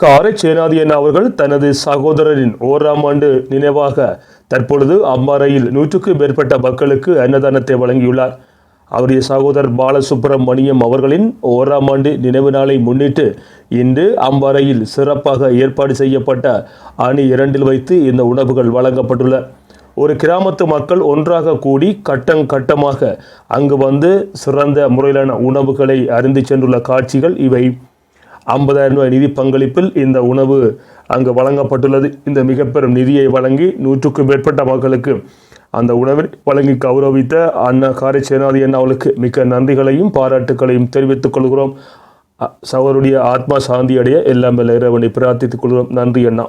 காரை சேனாதியன் அவர்கள் தனது சகோதரரின் ஓராம் ஆண்டு நினைவாக தற்பொழுது அம்பாறையில் நூற்றுக்கும் மேற்பட்ட மக்களுக்கு அன்னதானத்தை வழங்கியுள்ளார். அவருடைய சகோதரர் பாலசுப்பிரமணியம் அவர்களின் ஓராம் ஆண்டு நினைவு நாளை முன்னிட்டு இன்று அம்பாறையில் சிறப்பாக ஏற்பாடு செய்யப்பட்ட அணி இரண்டில் வைத்து இந்த உணவுகள் வழங்கப்பட்டுள்ள. ஒரு கிராமத்து மக்கள் ஒன்றாக கூடி கட்டம் கட்டமாக அங்கு வந்து சிறந்த முறையிலான உணவுகளை அறிந்து சென்றுள்ள காட்சிகள் இவை. ஐம்பதாயிரம் ரூபாய் நிதி பங்களிப்பில் இந்த உணவு அங்கு வழங்கப்பட்டுள்ளது. இந்த மிக பெரும் நிதியை வழங்கி நூற்றுக்கும் மேற்பட்ட மக்களுக்கு அந்த உணவை வழங்கி கௌரவித்த அண்ணா காரை சேனாதி அண்ணா அவளுக்கு மிக்க நன்றிகளையும் பாராட்டுகளையும் தெரிவித்துக் கொள்கிறோம். அ- ஆத்மா சாந்தி அடைய எல்லாம் இறைவனை பிரார்த்தித்துக் கொள்கிறோம். நன்றி அண்ணா.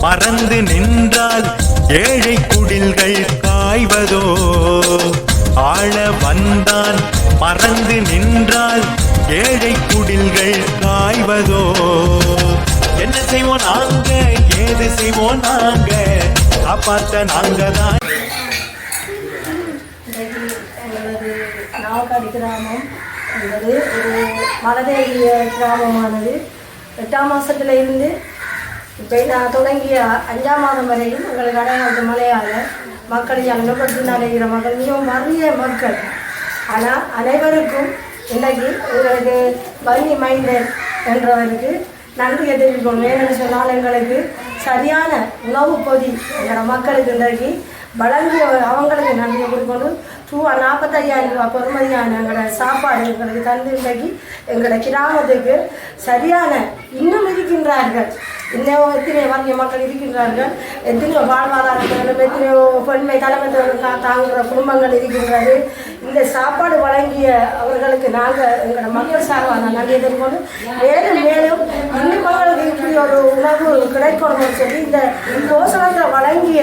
மறந்து நின்றால் ஏழை குடில்கள் காய்வதோ? ஆள வந்தான் மறந்து நின்றால் ஏழை குடில்கள் காய்வதோ? என்ன செய்வோம் நாங்க? ஏது செய்வோம் நாங்க? காப்பாத்த நாங்க தான். கிராமம் என்பது ஒரு மலதேவிய கிராமமானது. எட்டாம் மாதத்துல இருந்து இப்போ நான் தொடங்கிய அஞ்சாம் மாதம் வரையும் எங்களுக்கு அடையாளத்து மலையாள மக்களை அங்கப்பட்டு அடைகிற மக்கள் மிகவும் வறிய மக்கள். ஆனால் அனைவருக்கும் இன்றைக்கு எங்களுக்கு வன்னி மைந்தர் என்றவருக்கு நன்றியை தெரிவிக்கணும். ஏன்னு சொன்னால் எங்களுக்கு சரியான உணவு பொதி எங்களோட மக்களுக்கு இன்றைக்கு வழங்கிய அவங்களுக்கு நன்றியை கொடுக்கணும் ரூபா நாற்பத்தையாயிரம் ரூபா பொறுமதியான எங்களோட சாப்பாடு எங்களுக்கு தந்து இன்றைக்கு எங்களோட கிராமத்துக்கு சரியான இன்னும் இருக்கின்றார்கள். இன்னும் எத்தனை வங்கிய மக்கள் இருக்கின்றார்கள். எத்தனையோ வாழ்வாதாரங்களும் எத்தனையோ பெண்மை தலைமை தாங்குகிற குடும்பங்கள் இருக்கின்றது. இந்த சாப்பாடு வழங்கிய அவர்களுக்கு நாங்கள் எங்களோட மக்கள் சார்பாக நன்றி தெரிவிக்கணும் மேலும் மேலும் இன்னும் மக்களுக்கு இப்படி ஒரு உணவு கிடைக்கணும்னு சொல்லி இந்த யோசனத்தை வழங்கிய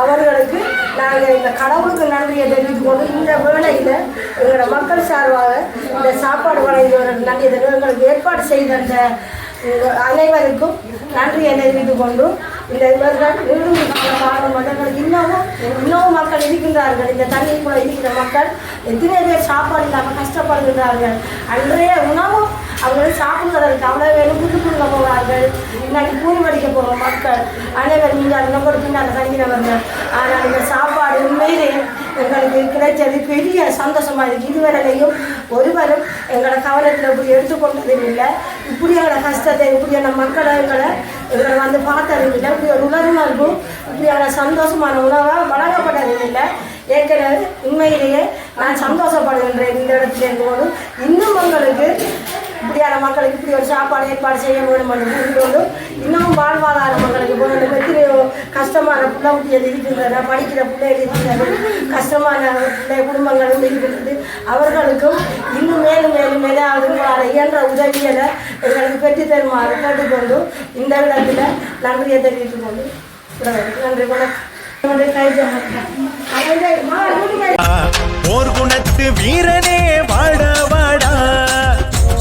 அவர்களுக்கு நாங்கள் இந்த கடவுளுக்கு நன்றியை தெரிவித்து கொண்டு இந்த வேளையில் எங்களோட மக்கள் சார்பாக இந்த சாப்பாடு வழங்கியவர்கள் நன்றியை தெரிவித்து எங்களுக்கு ஏற்பாடு செய்த அந்த அனைவருக்கும் நன்றியை தெரிவித்து கொண்டு இந்த இவர்கள் நீடும் காரணம் மக்கள் இன்னமும் இன்னமும் மக்கள் இருக்கின்றார்கள். இந்த தண்ணீர் கூட இருக்கிற மக்கள் எத்தனை பேர் சாப்பாடு இல்லாமல் கஷ்டப்படுகின்றார்கள். அன்றைய உணவும் அவர்கள் சாப்பிடுவதற்கு அவ்வளோ வேணும். புது புதுங்க போவார்கள். இன்னைக்கு கூலி வடிக்க போவோம் மக்கள். அனைவரும் நீங்கள் நம்பர் பின்னால் தங்கினவர்கள். ஆனால் இந்த சாப்பாடு உண்மையிலே எங்களுக்கு கிடைச்சது பெரிய சந்தோஷமாக இருக்குது இதுவரையிலையும் ஒருவரும் எங்களை கவனத்தில் இப்படி எடுத்துக்கொண்டதும் இல்லை. இப்படி எங்களோட கஷ்டத்தை இப்படியான மக்களை எங்களை எங்களை வந்து பார்த்ததும் இல்லை. இப்படி ஒரு உணர்வுணர்வு இப்படியான சந்தோஷமான உணவாக வழங்கப்பட்டதும் இல்லை. ஏற்கனவே உண்மையிலேயே நான் சந்தோஷப்படுகின்றேன் இந்த இடத்துல இருக்கும்போது இன்னும் உங்களுக்கு இப்படியான மக்களுக்கு இப்படி ஒரு சாப்பாடு ஏற்பாடு செய்ய வேண்டும் என்று கொண்டு இன்னும் வாழ்வாதார மக்களுக்கு போகணும் எத்தனை கஷ்டமான பிள்ளை இருக்கின்றன படிக்கிற பிள்ளைகள் இருக்கின்றன கஷ்டமான பிள்ளை குடும்பங்களும் இருக்கின்றது. அவர்களுக்கும் இன்னும் மேலும் மேலும் ஏதாவது உங்களால் இயன்ற உதவிகளை எங்களுக்கு பெற்று தருமாறு கேட்டுக்கொண்டு இந்த இடத்துல நன்றியை தெரிவித்துக் கொண்டு நன்றி வணக்கம். போர் குணத்து வீரனே வாடா